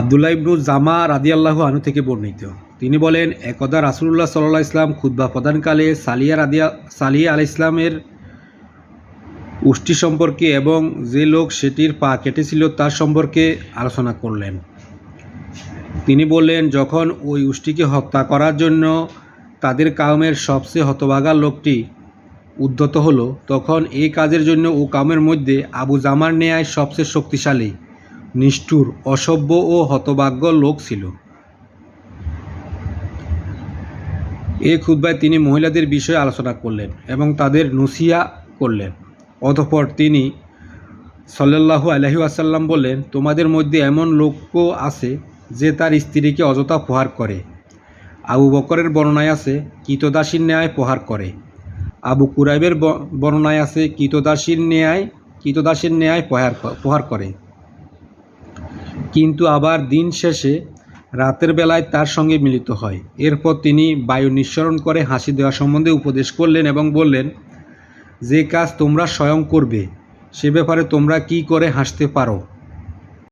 আবদুল্লাহ ইবনু জামা রাদিয়াল্লাহু আনু থেকে বর্ণিত। তিনি বলেন, একদা রাসুল্লাহ সাল্লাহ ইসলাম খুদ্া প্রদানকালে সালিয়া রাদিয়া সালিয়া আল ইসলামের উষ্টি সম্পর্কে এবং যে লোক সেটির পা কেটেছিল তার সম্পর্কে আলোচনা করলেন। তিনি বললেন, যখন ওই উষ্টিকে হত্যা করার জন্য তাদের কাউমের সবচেয়ে হতভাগা লোকটি উদ্যত হলো, তখন এই কাজের জন্য ও কামের মধ্যে আবু জামার ন্যায় সবচেয়ে শক্তিশালী। নিষ্ঠুর, অসভ্য ও হতভাগ্য লোক ছিল। এ খুদ্বায় তিনি মহিলাদের বিষয়ে আলোচনা করলেন এবং তাদের নুসিয়া করলেন। অতঃপর তিনি সল্লাল্লাহু আলহি আসাল্লাম বললেন, তোমাদের মধ্যে এমন লোকও আছে যে তার স্ত্রীকে অযথা প্রহার করে। আবু বকরের বর্ণায় আছে, কীতদাসীর ন্যায় প্রহার করে। আবু কুরাইবের ব- বর্ণনায় আছে, কীতদাসীর ন্যায় কীতদাসীর ন্যায় প্রহার প্রহার করে। কিন্তু আবার দিন শেষে রাতের বেলায় তার সঙ্গে মিলিত হয়। এরপর তিনি বায়ু নিঃসরণ করে হাসি দেওয়া সম্বন্ধে উপদেশ করলেন এবং বললেন, যে কাজ তোমরা স্বয়ং করবে, সে ব্যাপারে তোমরা কি করে হাসতে পারো?